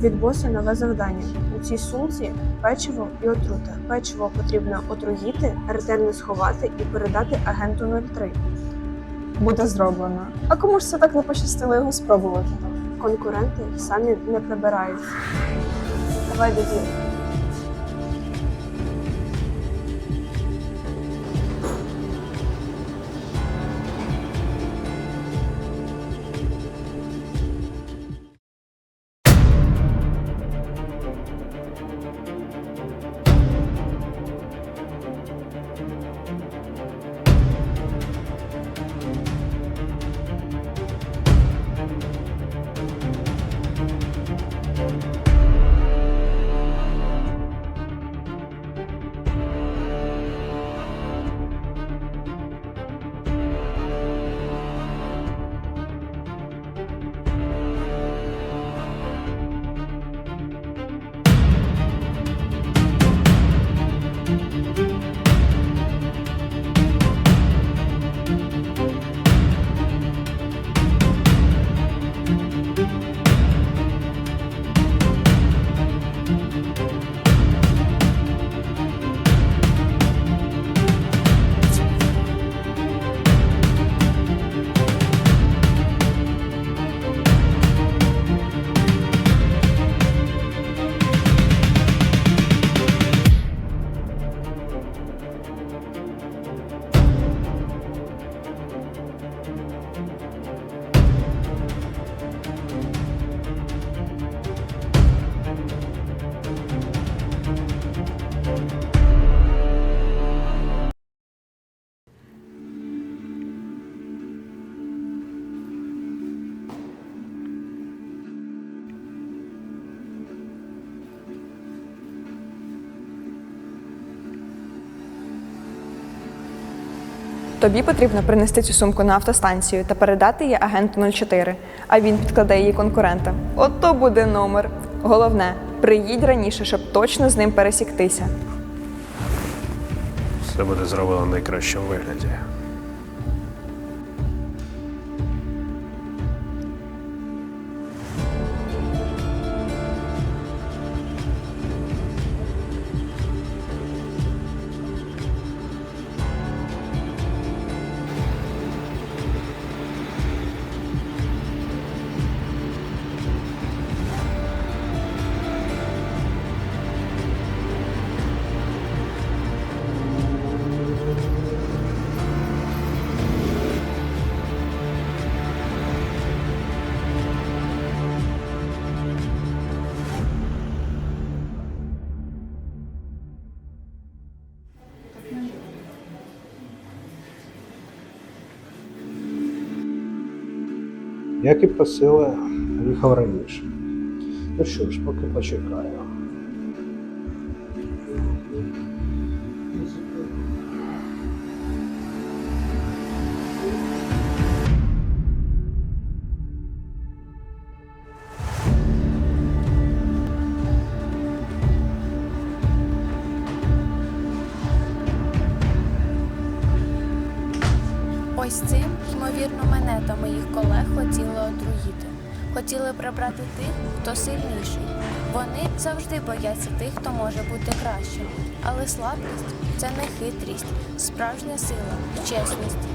Від боса нове завдання. У цій сумці печиво і отрута. Печиво потрібно отруїти, ретельно сховати і передати агенту 03. Буде зроблено. А кому ж це так не пощастило його спробувати? Конкуренти самі не прибираються. Давай до діла. Тобі потрібно принести цю сумку на автостанцію та передати її агенту 04, а він підкладе її конкурента. Ото буде номер. Головне, приїдь раніше, щоб точно з ним пересіктися. Все буде зроблено в найкращому вигляді. Як і просили, їхав раніше. Ну що ж, поки почекаю. Ось цим, ймовірно, мене та моїх колег хотіли отруїти. Хотіли прибрати тих, хто сильніший. Вони завжди бояться тих, хто може бути кращим. Але слабкість це не хитрість, справжня сила, чесність.